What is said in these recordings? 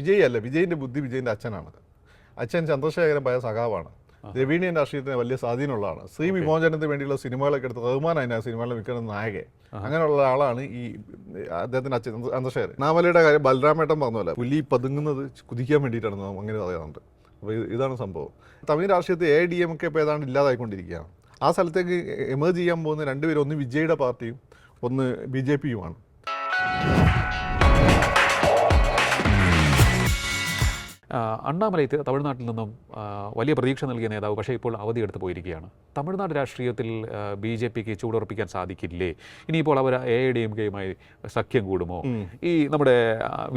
വിജയ് അല്ല വിജയിന്റെ ബുദ്ധി വിജയിന്റെ അച്ഛനാണ് അച്ഛൻ ചന്ദ്രശേഖരൻ പഴയ സഖാവാണ്. ദ്രവീണിയൻ രാഷ്ട്രീയത്തിന് വലിയ സ്വാധീനമുള്ളതാണ്. ശ്രീ വിമോചനത്തിന് വേണ്ടിയുള്ള സിനിമകളൊക്കെ എടുത്ത് റഹ്മാൻ ആ സിനിമകളിൽ മിക്കുന്ന നായകൻ. അങ്ങനെയുള്ള ആളാണ് ഈ അദ്ദേഹത്തിന്റെ അച്ഛൻ ചന്ദ്ര- ചന്ദ്രശേഖരൻ. നാമലയുടെ കാര്യം ബലരാമേട്ടൻ പറഞ്ഞ പുലി പതുങ്ങുന്നത് കുതിക്കാൻ വേണ്ടിയിട്ടാണ് അങ്ങനെ പറയാറുണ്ട്. അപ്പോൾ ഇതാണ് സംഭവം. തമിഴ് രാഷ്ട്രീയത്തിൽ എ ഡി എം ഒക്കെ ഇപ്പോൾ ഏതാണ്ട് ഇല്ലാതായിക്കൊണ്ടിരിക്കുകയാണ്. ആ സ്ഥലത്തേക്ക് എമേജ് ചെയ്യാൻ പോകുന്ന രണ്ടുപേരും ഒന്ന് വിജയുടെ പാർട്ടിയും ഒന്ന് ബി ജെ പിയുമാണ്. അണ്ണാമലൈ തമിഴ്നാട്ടിൽ നിന്നും വലിയ പ്രതീക്ഷ നൽകിയ നേതാവ് പക്ഷേ ഇപ്പോൾ അവധിയെടുത്ത് പോയിരിക്കുകയാണ്. തമിഴ്നാട് രാഷ്ട്രീയത്തിൽ ബി ജെ പിക്ക് ചൂടുറപ്പിക്കാൻ സാധിക്കില്ലേ? ഇനിയിപ്പോൾ അവർ എ ഐ ഡി എം കെയുമായി സഖ്യം കൂടുമോ? ഈ നമ്മുടെ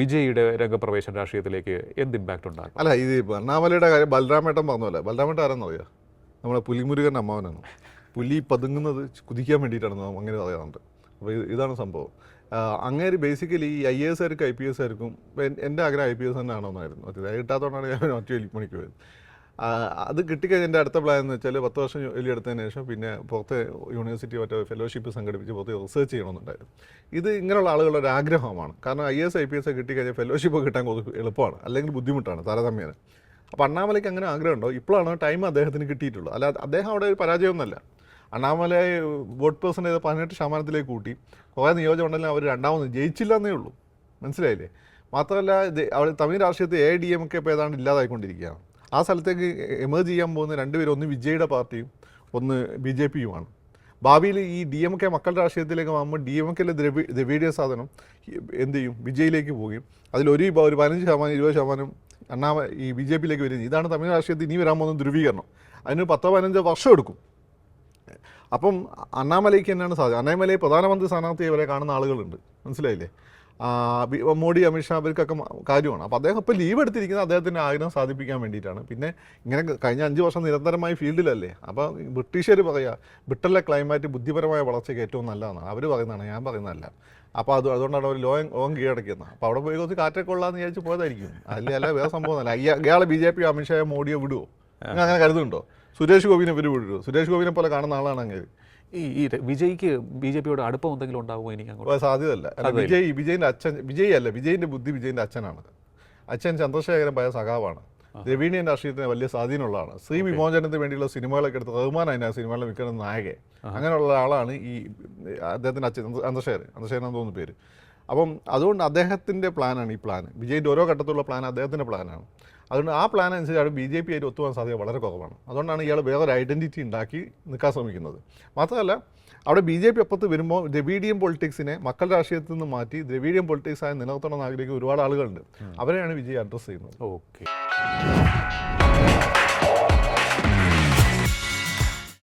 വിജയിയുടെ രംഗപ്രവേശം രാഷ്ട്രീയത്തിലേക്ക് എന്ത് ഇമ്പാക്റ്റ് ഉണ്ടാകും അല്ല ഇത് അണ്ണാമലയുടെ കാര്യം ബലരാമേട്ടൻ പറഞ്ഞല്ലേ പോലെ ബലരാമേട്ടൻ ആരെന്നറിയാം? നമ്മുടെ പുലിമുരുകൻ അമ്മാവനാണ്. പുലി പതുങ്ങുന്നത് കുതിക്കാൻ വേണ്ടിയിട്ടാണ് അങ്ങനെ പറയാറുണ്ട്. അപ്പോൾ ഇതാണ് സംഭവം. അങ്ങേര് ബേസിക്കലി ഈ ഐ എസ് ആർക്കും ഐ പി എസ് ആർക്കും എന്റെ ആഗ്രഹം ഐ പി എസ് തന്നെ ആണോന്നായിരുന്നു അത് കിട്ടാത്തതുകൊണ്ടാണ് ഞാൻ ഒറ്റ മണിക്ക് പോയത്. അത് കിട്ടിക്കഴിഞ്ഞാൽ എന്റെ അടുത്ത പ്ലാൻ എന്ന് വെച്ചാൽ പത്ത് വർഷം ജോലി എടുത്തതിന് ശേഷം പിന്നെ പുറത്ത് യൂണിവേഴ്സിറ്റി മറ്റേ ഫെലോഷിപ്പ് സംഘടിപ്പിച്ച് പുറത്ത് റിസർച്ച് ചെയ്യണമെന്നുണ്ടായിരുന്നു. ഇത് ഇങ്ങനെയുള്ള ആളുകളുടെ ഒരു ആഗ്രഹമാണ്. കാരണം I S I P S കിട്ടിക്കഴിഞ്ഞാൽ ഫെലോഷിപ്പ് കിട്ടാൻ എളുപ്പമാണ്. അല്ലെങ്കിൽ ബുദ്ധിമുട്ടാണ് താരതമ്യേന. അപ്പോൾ അണ്ണാമലയ്ക്ക് അങ്ങനെ ആഗ്രഹമുണ്ടോ? ഇപ്പോഴാണ് ടൈം അദ്ദേഹത്തിന് കിട്ടിയിട്ടുള്ളൂ അല്ലാതെ അദ്ദേഹം അവിടെ ഒരു പരാജയമൊന്നുമല്ല. അണ്ണാമല വോട്ട് പേഴ്സന്റേജ് പതിനെട്ട് ശതമാനത്തിലേക്ക് കൂട്ടി. കുറേ നിയോജകമണ്ഡലം അവർ രണ്ടാമത് ജയിച്ചില്ല എന്നേ ഉള്ളൂ. മനസ്സിലായില്ലേ? മാത്രമല്ല അവിടെ തമിഴ് രാഷ്ട്രീയത്തിൽ എ ഡി എം ഒക്കെ ഇപ്പോൾ ഏതാണ്ട് ഇല്ലാതായിക്കൊണ്ടിരിക്കുകയാണ്. ആ സ്ഥലത്തേക്ക് എമേജ് ചെയ്യാൻ പോകുന്ന രണ്ടുപേരും ഒന്ന് വിജയുടെ പാർട്ടിയും ഒന്ന് ബി ജെ പിയുമാണ് ഭാവിയിൽ ഈ ഡി എം കെ മക്കളുടെ രാഷ്ട്രീയത്തിലേക്ക് പോകുമ്പോൾ ഡി എം കെയിലെ ദ്രവി ദ്രവീഡിയ സാധനം എന്ത് ചെയ്യും? വിജയിലേക്ക് പോവുകയും അതിലൊരു ഒരു പതിനഞ്ച് ശതമാനം ഇരുപത് ശതമാനം അണ്ണാമ ഈ ബി ജെ പിയിലേക്ക് വരും ഇതാണ് തമിഴ് രാഷ്ട്രീയത്തിൽ ഇനി വരാൻ പോകുന്ന ധ്രുവീകരണം. അതിന് പത്തോ പതിനഞ്ചോ വർഷം എടുക്കും. അപ്പം അണ്ണാമലയ്ക്ക് തന്നെയാണ് സാധ്യത അണ്ണാമലയെ പ്രധാനമന്ത്രി സ്ഥാനാർത്ഥി വരെ കാണുന്ന ആളുകളുണ്ട്. മനസ്സിലായില്ലേ? മോഡി അമിത്ഷാ അവർക്കൊക്കെ കാര്യമാണ്. അപ്പോൾ അദ്ദേഹം ഇപ്പോൾ ലീവ് എടുത്തിരിക്കുന്നത് അദ്ദേഹത്തിന്റെ ആഗ്രഹം സാധിപ്പിക്കാൻ വേണ്ടിയിട്ടാണ്. പിന്നെ ഇങ്ങനെ കഴിഞ്ഞ അഞ്ച് വർഷം നിരന്തരമായി ഫീൽഡിലല്ലേ? അപ്പോൾ ബ്രിട്ടീഷുകാർ പറയുക ബ്രിട്ടനിലെ ക്ലൈമാറ്റ് ബുദ്ധിപരമായ വളർച്ചയ്ക്ക് ഏറ്റവും നല്ലതാണ്. അവർ പറയുന്നതാണ് ഞാൻ പറയുന്നതല്ല. അപ്പോൾ അത് അതുകൊണ്ടാണ് അവർ ലോങ് ലോങ് കീഴടക്കുന്നത് അപ്പോൾ അവിടെ പോയി കുറച്ച് കാറ്റൊക്കെ ഉള്ളതെന്ന് വിചാരിച്ച് പോയതായിരിക്കും. അല്ല അല്ല വേറെ സംഭവം അല്ല ഇയാളെ ബി ജെ പി അമിത്ഷായോ മോഡിയോ വിടുവോ? നിങ്ങൾ അങ്ങനെ കരുതുന്നുണ്ടോ? സുരേഷ് ഗോപിനെ ഇവർ വിടുവോ സുരേഷ് ഗോപിനെ പോലെ കാണുന്ന ആളാണ് അങ്ങനെ ഈ ഈ വിജയ്ക്ക് ബി ജെ പിയോട് അടുപ്പം എന്തെങ്കിലും ഉണ്ടാകുമോ എനിക്ക് അങ്ങോട്ട്? സാധ്യതയല്ല. അല്ല, വിജയ് വിജയിന്റെ അച്ഛൻ വിജയ് അല്ല വിജയിന്റെ ബുദ്ധി വിജയിന്റെ അച്ഛനാണ് അച്ഛൻ ചന്ദ്രശേഖരൻ പയ സഖാവാണ്. ദ്രവീണിയൻ രാഷ്ട്രീയത്തിന് വലിയ സ്വാധീനമുള്ളതാണ്. ശ്രീ വിമോചനത്തിന് വേണ്ടിയുള്ള സിനിമകളൊക്കെ എടുത്ത് റഹ്മാൻ അതിനാ സിനിമകളിൽ വിൽക്കുന്ന നായകൻ. അങ്ങനെയുള്ള ആളാണ് ഈ അദ്ദേഹത്തിന്റെ അച്ഛൻ ചന്ദ്ര- ചന്ദ്രശേഖരൻ. ചന്ദ്രശേഖരൻ എന്ന് തോന്നുന്ന പേര്. അപ്പം അതുകൊണ്ട് അദ്ദേഹത്തിന്റെ പ്ലാനാണ് ഈ പ്ലാൻ. വിജയിന്റെ ഓരോ ഘട്ടത്തിലുള്ള പ്ലാൻ അദ്ദേഹത്തിന്റെ പ്ലാനാണ്. അതുകൊണ്ട് ആ പ്ലാൻ അനുസരിച്ച് അയാൾ ബി ജെ പി ആയിട്ട് ഒത്തുപോകാൻ സാധ്യത വളരെ കുറവാണ്. അതുകൊണ്ടാണ് ഇയാൾ വേറൊരു ഐഡന്റിറ്റി ഉണ്ടാക്കി നിൽക്കാൻ ശ്രമിക്കുന്നത്. മാത്രമല്ല അവിടെ ബി ജെ പി അപ്പുറത്ത് വരുമ്പോൾ ദ്രവീഡിയം പൊളിറ്റിക്സിനെ മക്കൾ രാഷ്ട്രീയത്തിൽ നിന്ന് മാറ്റി ദ്രവീഡിയം പൊളിറ്റിക്സ് ആയി നിലനിർത്തണം ആഗ്രഹിക്കുന്ന ഒരുപാട് ആളുകളുണ്ട്. അവരെയാണ് വിജയ് അഡ്രസ്സ് ചെയ്യുന്നത്. ഓക്കെ